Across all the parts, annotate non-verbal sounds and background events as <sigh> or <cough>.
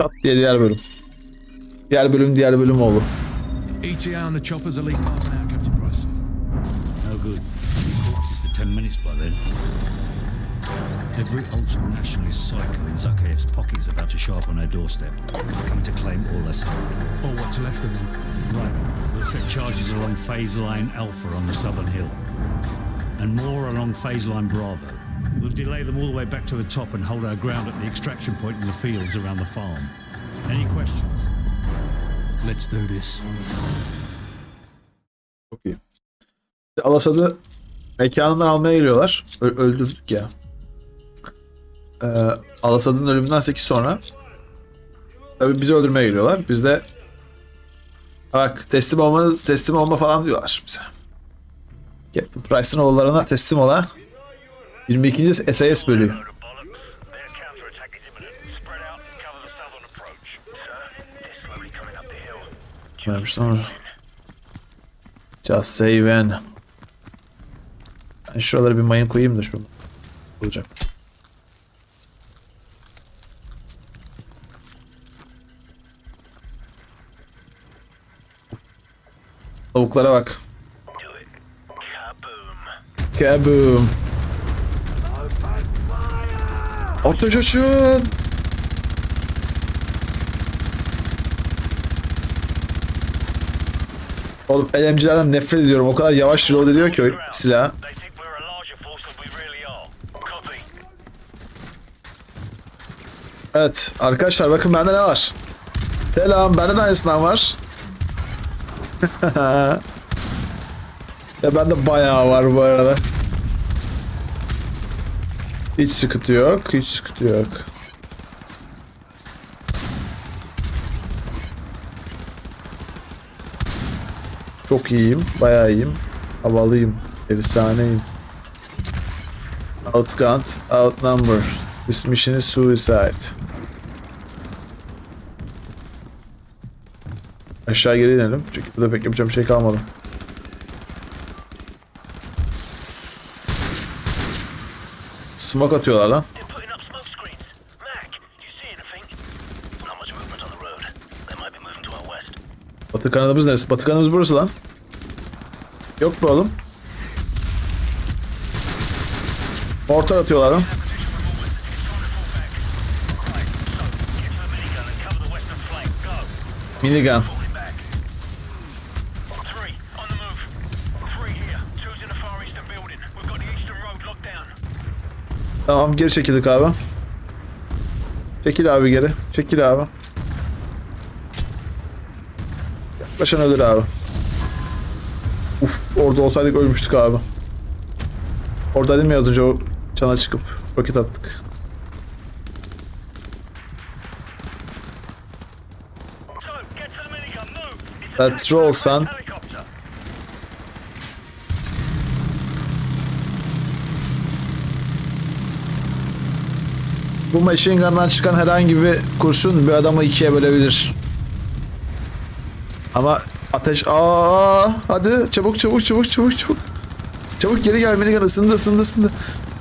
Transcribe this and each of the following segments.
Çat diye diğer bölüm. Diğer bölüm diğer bölüm oldu. ETA on the choppers at least half an hour, Captain Price. No good. Corpses for ten minutes by then. Every ultra nationalist psycho in Zakhaev's pocket is about to show up on our doorstep, coming to claim all that's happened. Or what's left of them. Right. We'll set charges along phase line Alpha on the southern hill, and more along phase line Bravo. We'll delay them all the way back to the top and hold our ground at the extraction point in the fields around the farm. Any questions? Let's do this. Çok iyi. Alasad'ı mekanından almaya geliyorlar. Ö- öldürdük ya. Ee, Alasad'ın ölümünden 8 sonra tabii bizi öldürmeye geliyorlar. Biz de bak teslim olmanız teslim olma falan diyorlar bize. Captain Price'ın oğullarına teslim ola. 22. SAS bölüğü. Hill. Vermiş sonra. Just say when. Ben şuralara bir mayın koyayım da şurada. Olacak. Tavuklara bak. Kaboom. Ateş açın. Oğlum LMG'lerden nefret ediyorum. O kadar yavaş reload ediyor ki o silah. Evet arkadaşlar bakın bende ne var. Selam bende de aynısından var. <laughs> ya bende bayağı var bu arada. Hiç sıkıntı yok. Hiç sıkıntı yok. Çok iyiyim. Bayağı iyiyim. Havalıyım. Efsaneyim. Outgunned, outnumbered. This mission is suicide. Aşağı geri inelim. Çünkü burada pek yapacağım şey kalmadı. Smoke atıyorlar lan. Batı kanadımız neresi? Batı kanadımız burası lan. Yok mu oğlum? Mortar atıyorlar lan. Minigun. Tamam geri çekildik abi. Çekil abi geri. Çekil abi. Yaklaşan ölür abi. Uf orada olsaydık ölmüştük abi. Oradaydım ya az önce o çana çıkıp roket attık. Let's roll, son. Bu machine gun'dan çıkan herhangi bir kurşun bir adamı ikiye bölebilir. Ama ateş... Aa, hadi çabuk çabuk çabuk çabuk çabuk. Çabuk geri gel minigun ısındı ısındı ısındı.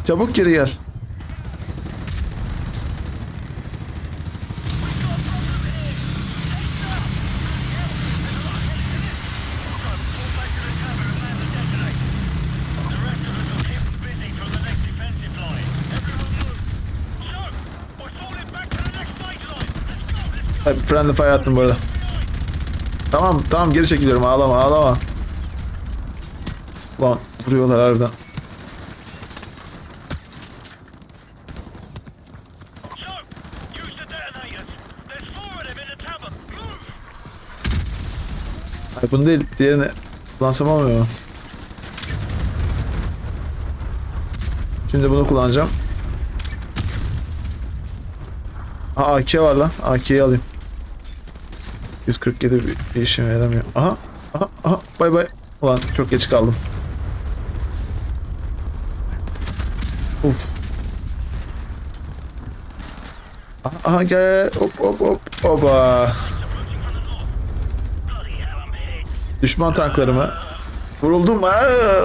Çabuk geri gel. Ay, friendly fire attım burada. Tamam tamam geri çekiliyorum ağlama ağlama. Ulan vuruyorlar harbiden. Ay bunu değil diğerini kullansam olmuyor mu? Şimdi bunu kullanacağım. Aa AK var lan. AK'yi alayım. 147 bir, işime yaramıyor. Aha. Aha. Aha. Bay bay. Ulan çok geç kaldım. Uf. Aha, aha gel. Hop hop hop. Oba. Düşman tanklarımı. Vuruldum. Aa,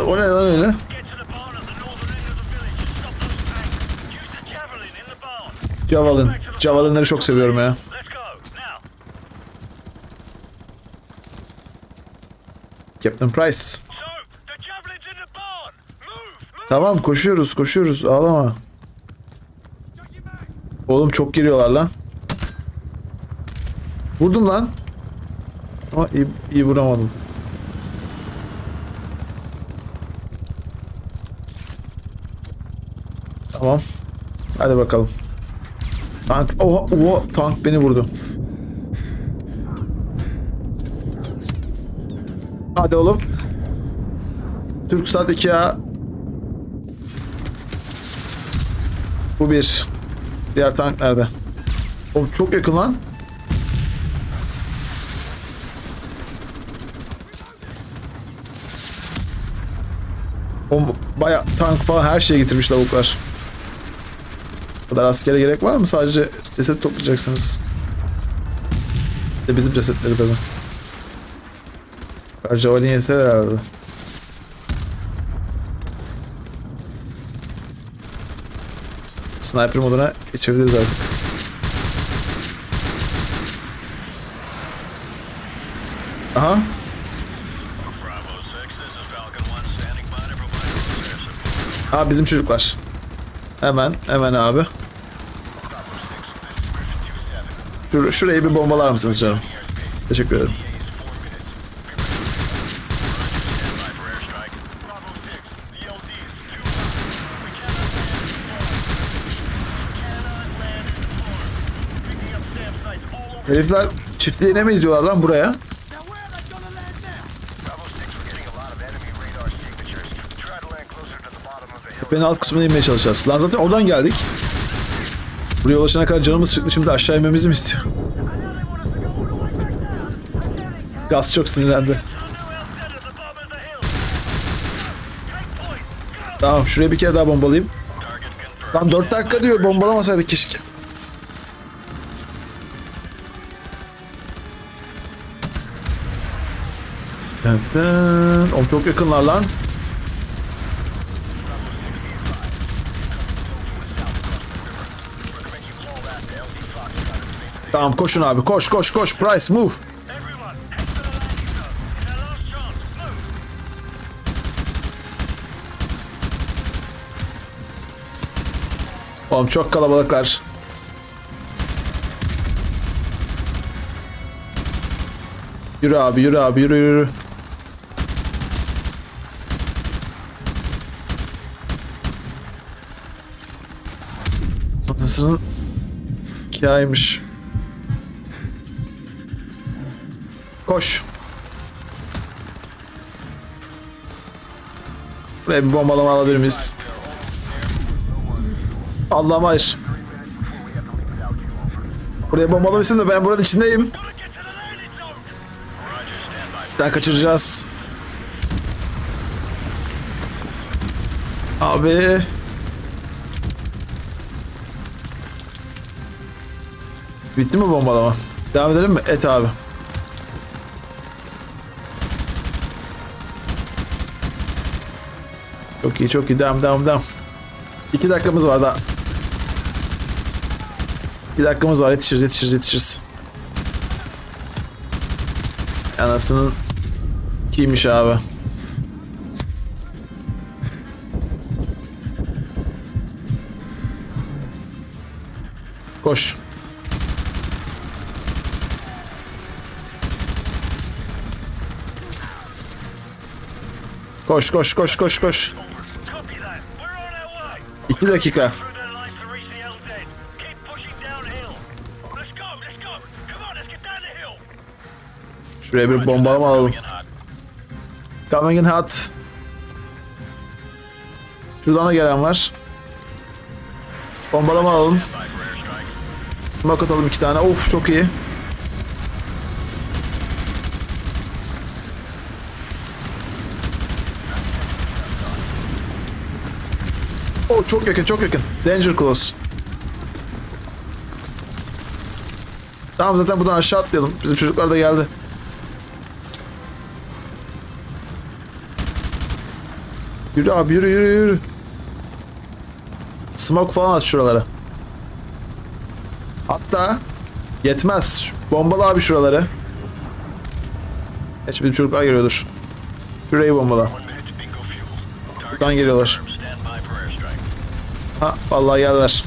o ne lan öyle? Get to the barn at the northern end of the village and stop those tanks. Use the javelin in the barn. Javelin. Javelinleri çok seviyorum ya. Let's go, now. Captain Price. So, the javelin's in the barn. Move, move. Tamam koşuyoruz koşuyoruz ağlama. Oğlum çok geliyorlar lan. Vurdum lan. Ama iyi, iyi vuramadım. Tamam. Hadi bakalım. Tank, oha, oha, tank beni vurdu. Hadi oğlum. Türk saat 2 ya. Bu bir. Diğer tank nerede? Oğlum çok yakın lan. Oğlum baya tank falan her şeyi getirmiş lavuklar. Bu kadar askere gerek var mı? Sadece ceset toplayacaksınız. De bizim cesetleri tabii. Javelin yeter herhalde. Sniper moduna geçebiliriz artık. Aha. Bravo 6, this is Falcon 1 standing by to provide air support. Aa bizim çocuklar. Hemen, hemen abi. Şur şurayı bir bombalar mısınız canım? Teşekkür ederim. Stand by for airstrike. Bravo 6, the LD is too high. We cannot land in the farm. We cannot land in the farm. Picking up SAM sites all over. Herifler çiftliğe ne mi izliyorlar lan buraya? Now where are they gonna land now? Bravo 6, we're getting a lot of enemy radar signatures. Try to land closer to the bottom of the hill. Tepenin alt kısmına inmeye çalışacağız. Lan zaten oradan geldik. Buraya ulaşana kadar canımız çıktı. Şimdi aşağı inmemizi mi istiyor? Gaz çok sinirlendi. Tamam şuraya bir kere daha bombalayayım. Lan 4 dakika diyor bombalamasaydık keşke. Dın. Oğlum çok yakınlar lan. Tamam koşun abi koş koş koş Price. Move. Oğlum çok kalabalıklar. Yürü abi yürü abi yürü yürü. Anasının hikayeymiş. Koş. Buraya bir bombalama alabilir miyiz? Allah'ım hayır. Buraya bombalamışsın da ben buranın içindeyim. Bir kaçıracağız. Abi. Bitti mi bombalama? Devam edelim mi? Et abi. Çok iyi çok iyi. Devam devam devam. İki dakikamız var daha. İki dakikamız var. Yetişiriz yetişiriz yetişiriz. Anasının kimmiş abi. Koş. Koş koş koş koş koş. İki dakika. Şuraya bir bombalama alalım. Coming in hot. Şuradan da gelen var. Bombalama alalım. Smoke atalım iki tane. Of çok iyi. Oh çok yakın çok yakın. Danger close. Tamam zaten buradan aşağı atlayalım. Bizim çocuklar da geldi. Yürü abi yürü yürü yürü. Smoke falan at şuralara. Hatta yetmez. Bombala abi şuraları. Geç bizim çocuklar geliyordur. Şurayı bombala. Buradan geliyorlar. Ha vallahi geldiler.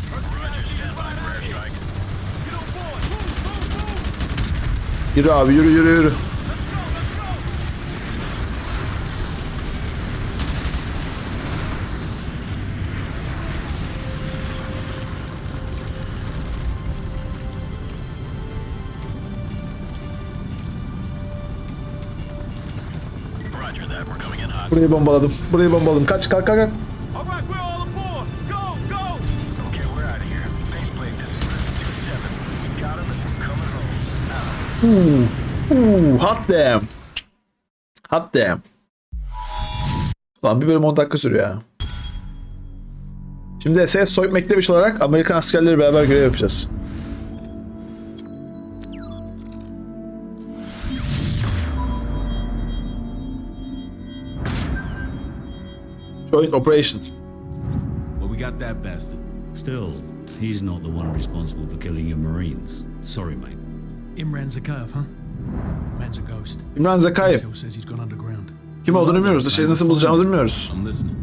Yürü abi yürü yürü yürü. Burayı bombaladım. Burayı bombaladım. Kaç kalk kalk kalk. Home. Uuu hot damn. Hot damn. Ulan bir bölüm 10 dakika sürüyor ya. Şimdi SS Soyut Mektebiş olarak Amerikan askerleri beraber görev yapacağız. Joint Operation. Well, we got that bastard. Still, he's not the one responsible for killing your Marines. Sorry, mate. Imran Zakhaev, huh? Man's a ghost. İmran Zakayev. Intel says he's gone underground. Kim olduğunu bilmiyoruz. Dışarı nasıl bulacağımızı bilmiyoruz. I'm listening.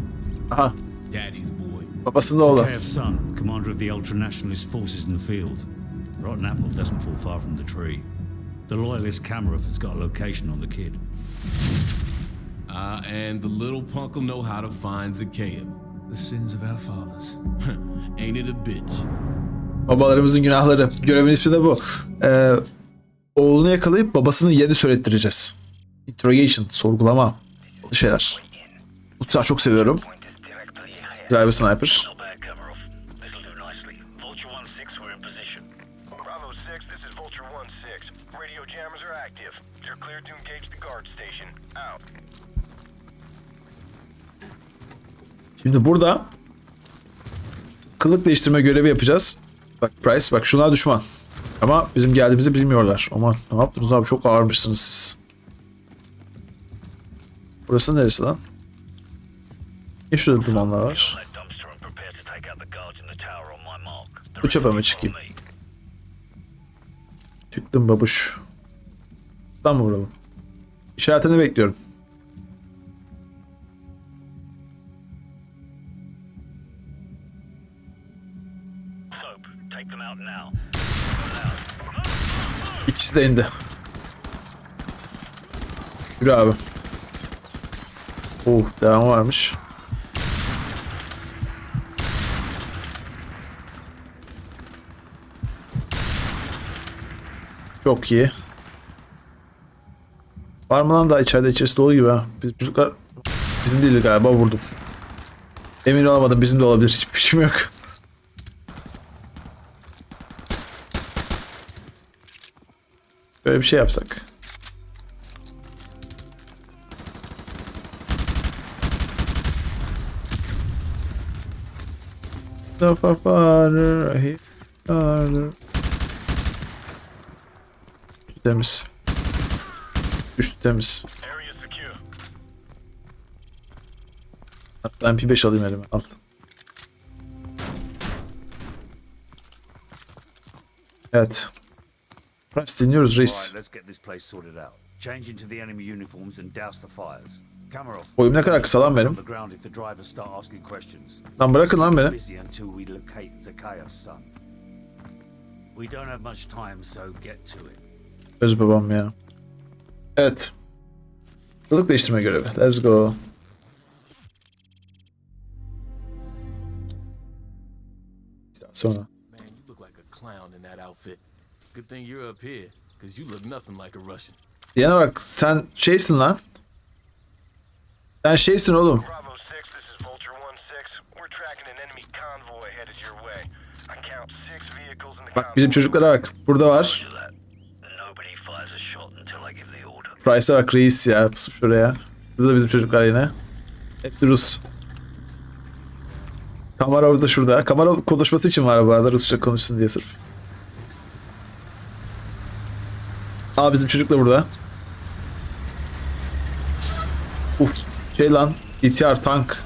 Aha. Daddy's boy. Babasının oğlu. Zakhaev's son, commander of the ultra-nationalist forces in the field. Rotten apple doesn't fall far from the tree. The loyalist Kamarov has got a location on the kid. Uh, and the little punk'll know how to find Zakayev. The sins of our fathers. <laughs> Ain't it a bitch? Babalarımızın günahları. Görevin ismi de bu. Ee, oğlunu yakalayıp babasını yedi söylettireceğiz. Interrogation, sorgulama. Şeyler. Bu çok seviyorum. Güzel bir sniper. Not bad, Kamarov. This'll do nicely. Vulture 1-6, we're in position. Bravo 6, this is Vulture 1-6. Radio jammers are active. You're clear to engage the guard station. Out. Şimdi burada kılık değiştirme görevi yapacağız. Bak Price bak şunlar düşman. Ama bizim geldiğimizi bilmiyorlar. Aman ne yaptınız abi çok ağırmışsınız siz. Burası neresi lan? Ne şurada dumanlar var? Bu rest çıkayım? Çıktım babuş. Tam vuralım? İşaretini bekliyorum. İkisi de indi. Yürü abi. Oh devam varmış. Çok iyi. Var mı lan daha içeride içerisi dolu gibi ha. Biz çocuklar bizim değildi galiba vurdum. Emin olamadım bizim de olabilir hiçbir şeyim yok. Böyle bir şey yapsak. Düştü temiz. Düştü temiz. Hatta MP5 alayım elime. Al. Evet. Price dinliyoruz reis. Right, let's get this place sorted out. Change into the enemy uniforms and douse the fires. Kamarov. Boyum ne kadar kısa lan benim. Lan bırakın lan beni. Öz babam ya. Evet. Kılık değiştirme görevi. Let's go. Sonra. Good thing you're up here, because you look nothing like a Russian. Diyene bak sen şeysin lan. Sen şeysin oğlum. Bravo 6, this is Vulture 1-6. We're tracking an enemy convoy headed your way. I count six vehicles in the Bak bizim çocuklara bak. Burada var. Price'a bak reis ya. Pusup şuraya. Burada da bizim çocuklar yine. Hepsi Rus. Kamarov da şurada. Kamarov konuşması için var bu arada Rusça konuşsun diye sırf. Aa bizim çocuk da burada. Uf şey lan ihtiyar tank.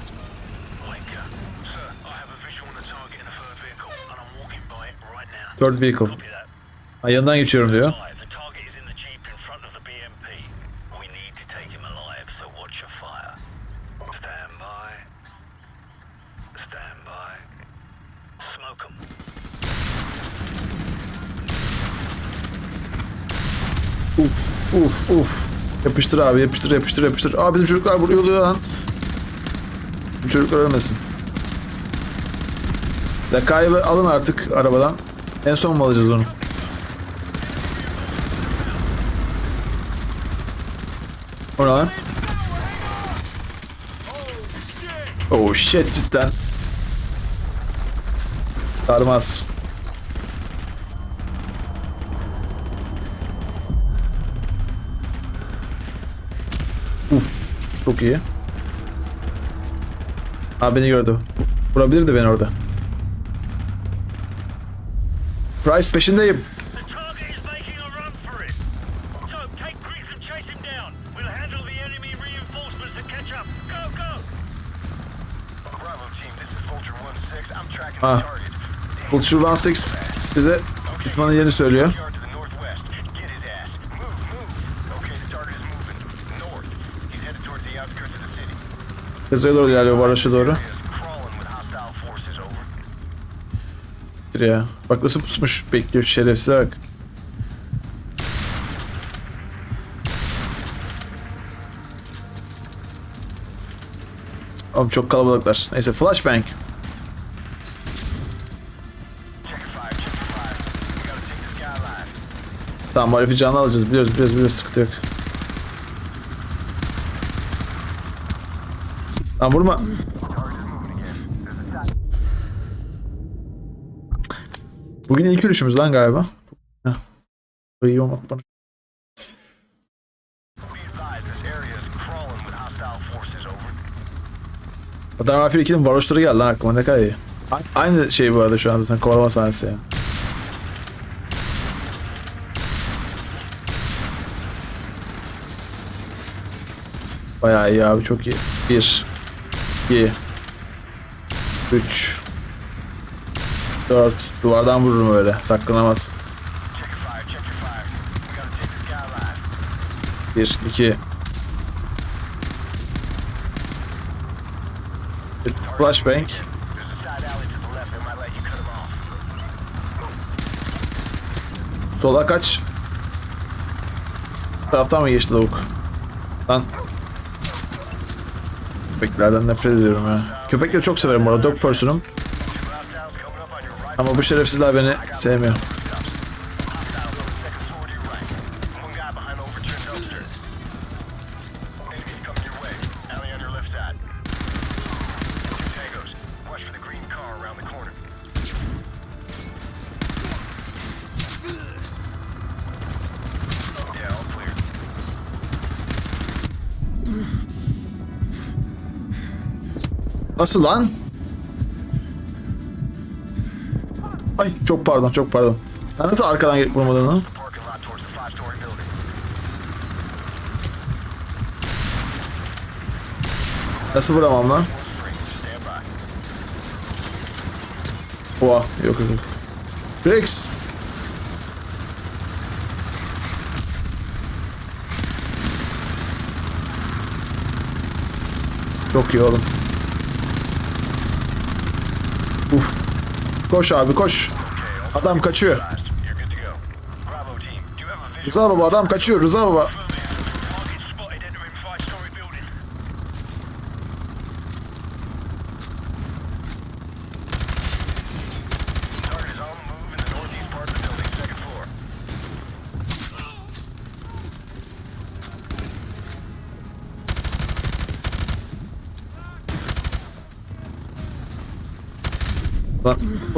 İn the third vehicle. Ha, yanından geçiyorum diyor. Uf uf uf. Yapıştır abi yapıştır yapıştır yapıştır. Aa bizim çocuklar vuruyor lan. Bu çocuklar ölmesin. Zekayı alın artık arabadan. En son mu alacağız onu? O ne lan? Oh shit cidden. Sarmaz. Çok iyi. Abi beni gördü. Vurabilirdi beni orada. Price peşindeyim. The target is making a run for Kızıya doğru ilerliyor bu araça doğru. Siktir ya. Bak nasıl pusmuş bekliyor şerefsize bak. Oğlum çok kalabalıklar. Neyse flashbang. Tamam bu herifi canlı alacağız biliyoruz biliyoruz biliyoruz sıkıntı yok. Lan vurma. Bugün ilk yürüyüşümüz lan galiba. Heh. İyi olmak bana. Modern Warfare 2'nin varoşları geldi lan aklıma ne kadar iyi. Aynı şey bu arada şu an zaten kovalama sahnesi yani. Bayağı iyi abi çok iyi. 1 2 3 4 Duvardan vururum öyle. Saklanamaz. Check your fire, check your fire. We gotta take this guy alive. 1 2 Flashbang. Sola kaç. Taraftan mı geçti lavuk? Lan. Köpeklerden nefret ediyorum ya. Köpekleri çok severim bu arada. Dog person'um. Ama bu şerefsizler beni sevmiyor. Nasıl lan? Ay çok pardon çok pardon. Sen nasıl arkadan gelip vurmadın onu? Nasıl vuramam lan? Oha yok yok yok. Rex. Çok iyi oğlum. Uf. Koş abi koş. Adam kaçıyor. Rıza baba adam kaçıyor Rıza baba.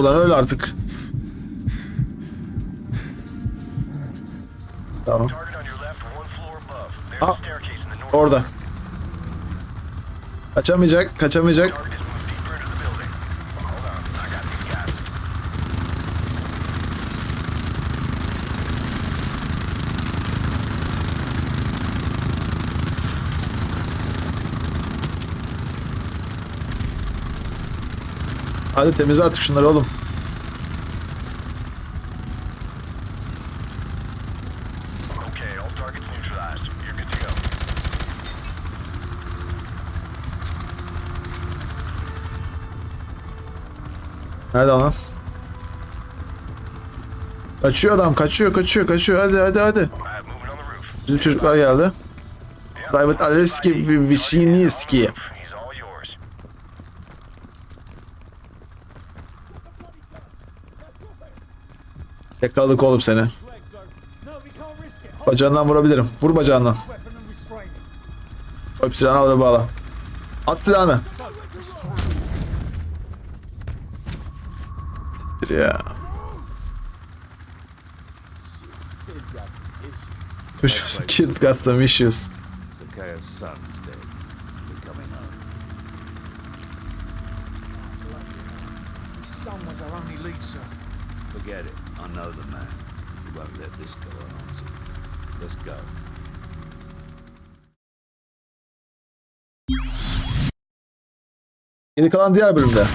Ulan, öyle artık. Tamam. Target on your left, Hadi temizle artık şunları oğlum. Nerede lan? Kaçıyor adam, kaçıyor, kaçıyor, kaçıyor. Hadi, hadi, hadi. Bizim çocuklar geldi. Private Aleski Vishiniski. Yakaladık oğlum seni. Bacağından vurabilirim. Vur bacağından. Top silahını al ve bağla. At silahını. Siktir ya. Push kids got some issues. Son was our only lead, sir. Forget it. Know the man. We won't let this go unanswered. Let's go. Kalan diğer bölümde.